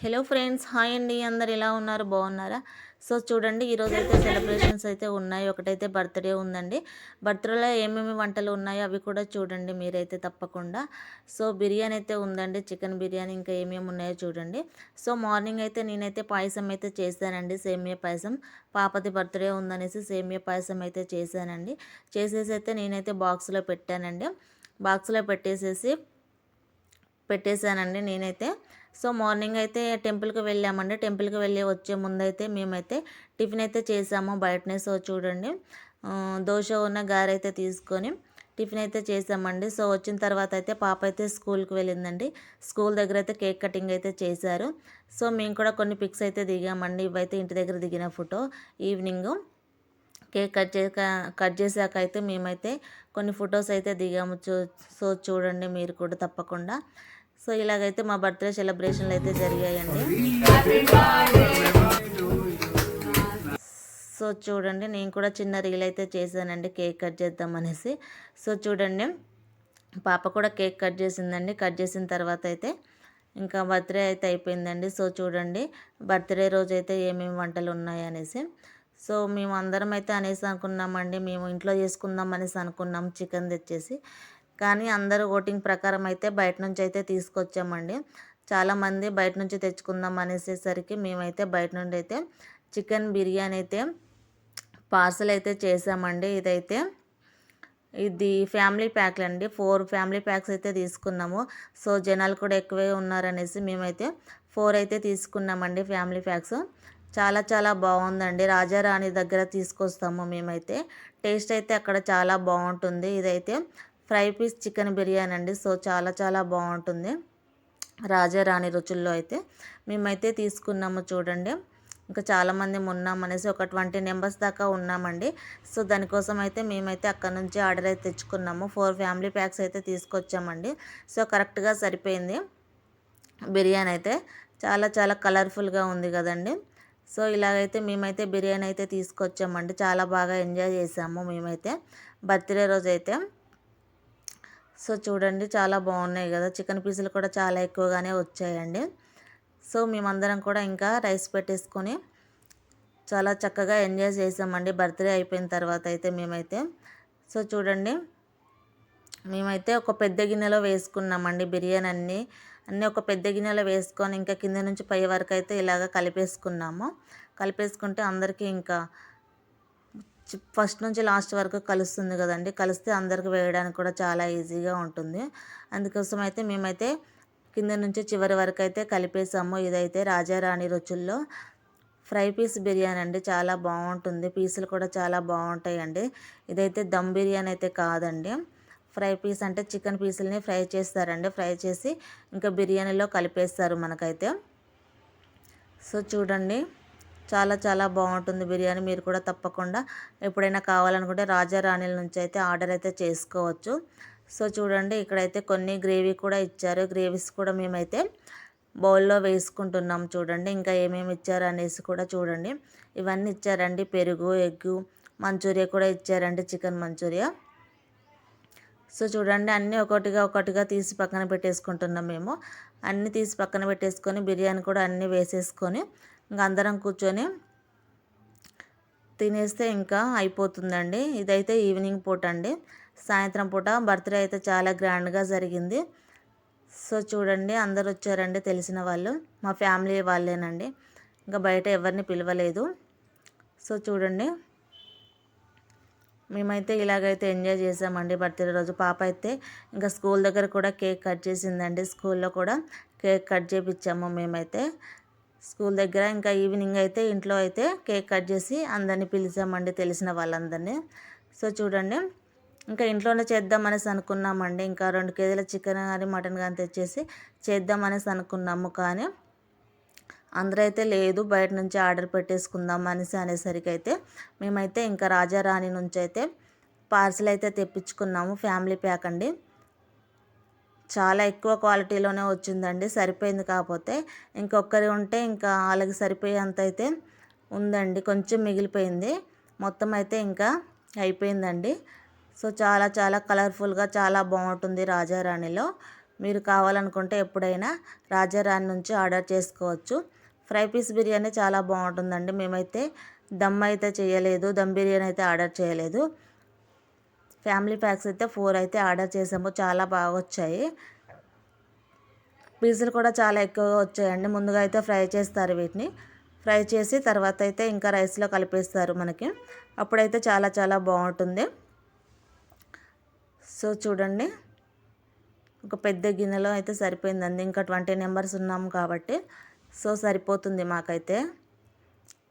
Hello friends hi అండి. అందరు ఎలా ఉన్నారు? బాగున్నారా? సో చూడండి ఈరోజు అయితే సెలబ్రేషన్స్ అయితే ఉన్నాయి. ఒకటైతే బర్త్డే ఉందండి. బర్త్డేలో ఏమేమి వంటలు ఉన్నాయో అవి కూడా చూడండి మీరైతే తప్పకుండా. సో బిర్యానీ అయితే ఉందండి. చికెన్ బిర్యానీ ఇంకా ఏమేమి ఉన్నాయో చూడండి. సో మార్నింగ్ అయితే నేనైతే పాయసం అయితే చేశానండి. సేమియా పాయసం. పాపది బర్త్డే ఉందనేసి సేమియా పాయసం అయితే చేశానండి. చేసేసి అయితే నేనైతే బాక్స్లో పెట్టానండి. బాక్స్లో పెట్టేసేసి పెట్టేశానండి నేనైతే. సో మార్నింగ్ అయితే టెంపుల్కి వెళ్ళామండి. టెంపుల్కి వెళ్ళి వచ్చే ముందైతే మేమైతే టిఫిన్ అయితే చేసాము బయటనే. సో చూడండి దోశ ఉన్న గారైతే అయితే తీసుకొని టిఫిన్ అయితే చేసామండి. సో వచ్చిన తర్వాత అయితే పాప అయితే స్కూల్కి వెళ్ళిందండి. స్కూల్ దగ్గర అయితే కేక్ కటింగ్ అయితే చేశారు. సో మేము కూడా కొన్ని పిక్స్ అయితే దిగామండి. ఇవైతే ఇంటి దగ్గర దిగిన ఫోటో. ఈవినింగ్ కేక్ కట్ చే కట్ చేసాక అయితే మేమైతే కొన్ని ఫొటోస్ అయితే దిగాము. చూ సో చూడండి మీరు కూడా తప్పకుండా. సో ఇలాగైతే మా బర్త్డే సెలబ్రేషన్లు అయితే జరిగాయండి. సో చూడండి నేను కూడా చిన్న రీల్ అయితే చేశానండి కేక్ కట్ చేద్దాం అనేసి సో చూడండి పాప కూడా కేక్ కట్ చేసిందండి. కట్ చేసిన తర్వాత అయితే ఇంకా బర్త్డే అయితే అయిపోయిందండి. సో చూడండి బర్త్డే రోజు అయితే ఏమేమి వంటలు ఉన్నాయి అనేసి సో మేము అందరం అయితే అనేసి అనుకున్నామండి. మేము ఇంట్లో చేసుకుందాం అనేసి అనుకున్నాం. చికెన్ తెచ్చేసి. కానీ అందరూ ఓటింగ్ ప్రకారం అయితే బయట నుంచి అయితే తీసుకొచ్చామండి. చాలామంది బయట నుంచి తెచ్చుకుందాం అనేసేసరికి మేమైతే బయట నుండి అయితే చికెన్ బిర్యానీ అయితే పార్సల్ అయితే చేసామండి. ఇదైతే ఇది ఫ్యామిలీ ప్యాక్లు అండి. ఫోర్ ఫ్యామిలీ ప్యాక్స్ అయితే తీసుకున్నాము. సో జనాలు కూడా ఎక్కువే ఉన్నారనేసి మేమైతే ఫోర్ అయితే తీసుకున్నామండి ఫ్యామిలీ ప్యాక్స్. చాలా చాలా బాగుందండి. రాజారాణి దగ్గర తీసుకొస్తాము మేమైతే. టేస్ట్ అయితే అక్కడ చాలా బాగుంటుంది. ఇదైతే ఫ్రై పీస్ చికెన్ బిర్యానీ అండి. సో చాలా చాలా బాగుంటుంది. రాజారాణి రుచుల్లో అయితే మేమైతే తీసుకున్నాము చూడండి. ఇంకా చాలామంది ఉన్నామనేసి ఒక ట్వంటీ మెంబర్స్ దాకా ఉన్నామండి. సో దానికోసం అయితే మేమైతే అక్కడ నుంచి ఆర్డర్ అయితే తెచ్చుకున్నాము. ఫోర్ ఫ్యామిలీ ప్యాక్స్ అయితే తీసుకొచ్చామండి. సో కరెక్ట్గా సరిపోయింది. బిర్యానీ అయితే చాలా చాలా కలర్ఫుల్గా ఉంది కదండి. సో ఇలాగైతే మేమైతే బిర్యానీ అయితే తీసుకొచ్చామండి. చాలా బాగా ఎంజాయ్ చేసాము మేమైతే. బర్త్డే రోజు అయితే సో చూడండి చాలా బాగున్నాయి కదా. చికెన్ పీసులు కూడా చాలా ఎక్కువగానే వచ్చాయండి. సో మేమందరం కూడా ఇంకా రైస్ పెట్టేసుకొని చాలా చక్కగా ఎంజాయ్ చేసామండి. బర్త్డే అయిపోయిన తర్వాత అయితే మేమైతే. సో చూడండి. మేమైతే ఒక పెద్ద గిన్నెలో వేసుకున్నామండి బిర్యానీ అన్నీ అన్నీ ఒక పెద్ద గిన్నెలో వేసుకొని ఇంకా కింద నుంచి పై వరకు అయితే ఇలాగ కలిపేసుకున్నాము. కలిపేసుకుంటే అందరికీ ఇంకా ఫస్ట్ నుంచి లాస్ట్ వరకు కలుస్తుంది కదండి. కలిస్తే అందరికి వేయడానికి కూడా చాలా ఈజీగా ఉంటుంది. అందుకోసం అయితే మేమైతే కింద నుంచి చివరి వరకు అయితే కలిపేసాము. ఇదైతే రాజారాణి రుచుల్లో ఫ్రై పీస్ బిర్యానీ అండి. చాలా బాగుంటుంది. పీసులు కూడా చాలా బాగుంటాయండి. ఇదైతే దమ్ బిర్యానీ అయితే కాదండి. ఫ్రై పీస్ అంటే చికెన్ పీసులని ఫ్రై చేస్తారండి. ఫ్రై చేసి ఇంకా బిర్యానీలో కలిపేస్తారు మనకైతే. సో చూడండి చాలా చాలా బాగుంటుంది బిర్యానీ. మీరు కూడా తప్పకుండా ఎప్పుడైనా కావాలనుకుంటే రాజారాణిల నుంచి అయితే ఆర్డర్ అయితే చేసుకోవచ్చు. సో చూడండి ఇక్కడైతే కొన్ని గ్రేవీ కూడా ఇచ్చారు. గ్రేవీస్ కూడా మేమైతే బౌల్లో వేసుకుంటున్నాం చూడండి. ఇంకా ఏమేమి ఇచ్చారు అనేసి కూడా చూడండి. ఇవన్నీ ఇచ్చారండి. పెరుగు ఎగ్గు మంచూరియా కూడా ఇచ్చారండి. Chicken Manchuria. సో చూడండి అన్నీ ఒకటిగా ఒకటిగా తీసి పక్కన పెట్టేసుకుంటున్నాం మేము. అన్నీ తీసి పక్కన పెట్టేసుకొని బిర్యానీ కూడా అన్నీ వేసేసుకొని ఇంకా అందరం కూర్చొని తినేస్తే ఇంకా అయిపోతుందండి. ఇదైతే ఈవినింగ్ పూట అండి. సాయంత్రం పూట బర్త్డే అయితే చాలా గ్రాండ్గా జరిగింది. సో చూడండి అందరు వచ్చారండి తెలిసిన వాళ్ళు. మా ఫ్యామిలీ వాళ్ళేనండి. ఇంకా బయట ఎవరిని పిలవలేదు. సో చూడండి మేమైతే ఇలాగైతే ఎంజాయ్ చేసామండి బర్త్డే రోజు. పాప అయితే ఇంకా స్కూల్ దగ్గర కూడా కేక్ కట్ చేసిందండి. స్కూల్లో కూడా కేక్ కట్ చేపించాము మేమైతే. స్కూల్ దగ్గర ఇంకా ఈవినింగ్ అయితే ఇంట్లో అయితే కేక్ కట్ చేసి అందరినీ పిలిచామండి తెలిసిన వాళ్ళందరినీ. సో చూడండి ఇంకా ఇంట్లోనే చేద్దామనేసి అనుకున్నామండి. ఇంకా రెండు కేజీల చికెన్ కానీ మటన్ కానీ తెచ్చేసి చేద్దామనేసి అనుకున్నాము. కానీ అందరూ అయితే లేదు బయట నుంచి ఆర్డర్ పెట్టేసుకుందాం అనేసి అనేసరికి అయితే మేమైతే ఇంకా రాజారాణి నుంచి అయితే పార్సిల్ అయితే తెప్పించుకున్నాము ఫ్యామిలీ ప్యాక్ అండి. చాలా ఎక్కువ క్వాలిటీలోనే వచ్చిందండి సరిపోయింది కాకపోతే ఇంకొకరి ఉంటే ఇంకా వాళ్ళకి సరిపోయేంత అయితే ఉందండి కొంచెం మిగిలిపోయింది. మొత్తం అయితే ఇంకా అయిపోయిందండి. సో చాలా చాలా కలర్ఫుల్గా చాలా బాగుంటుంది రాజారాణిలో. మీరు కావాలనుకుంటే ఎప్పుడైనా రాజారాణి నుంచి ఆర్డర్ చేసుకోవచ్చు. ఫ్రై పీస్ బిర్యానీ చాలా బాగుంటుందండి. మేమైతే దమ్ అయితే చేయలేదు దమ్ బిర్యానీ అయితే ఆర్డర్ చేయలేదు. ఫ్యామిలీ ప్యాక్స్ అయితే ఫోర్ అయితే ఆర్డర్ చేసాము. చాలా బాగా వచ్చాయి. పీసులు కూడా చాలా ఎక్కువగా వచ్చాయండి. ముందుగా అయితే ఫ్రై చేస్తారు వీటిని. ఫ్రై చేసి తర్వాత అయితే ఇంకా రైస్లో కలిపేస్తారు మనకి. అప్పుడైతే చాలా చాలా బాగుంటుంది. సో చూడండి. ఒక పెద్ద గిన్నెలో అయితే సరిపోయిందండి. ఇంకా ట్వంటీ నెంబర్స్ ఉన్నాము కాబట్టి. సో సరిపోతుంది మాకైతే.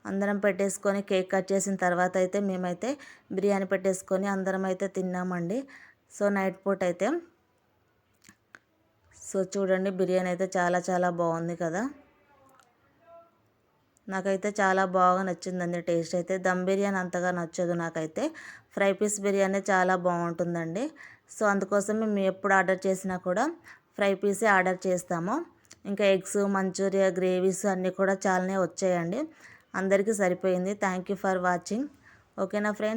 అందరం పెట్టేసుకొని కేక్ కట్ చేసిన తర్వాత అయితే మేమైతే బిర్యానీ పెట్టేసుకొని అందరం అయితే తిన్నామండి. సో నైట్ పూట అయితే. సో చూడండి బిర్యానీ అయితే చాలా చాలా బాగుంది కదా. నాకైతే చాలా బాగా నచ్చిందండి టేస్ట్ అయితే. దమ్ బిర్యానీ అంతగా నచ్చదు నాకైతే. ఫ్రై పీస్ బిర్యానీ చాలా బాగుంటుందండి. సో అందుకోసం మేము ఎప్పుడు ఆర్డర్ చేసినా కూడా ఫ్రై పీసే ఆర్డర్ చేస్తాము. ఇంకా ఎగ్స్ మంచూరియా గ్రేవీస్ అన్నీ కూడా చాలానే వచ్చాయండి. అందరికీ సరిపోయింది. Thank you for watching. ఓకేనా ఫ్రెండ్స్?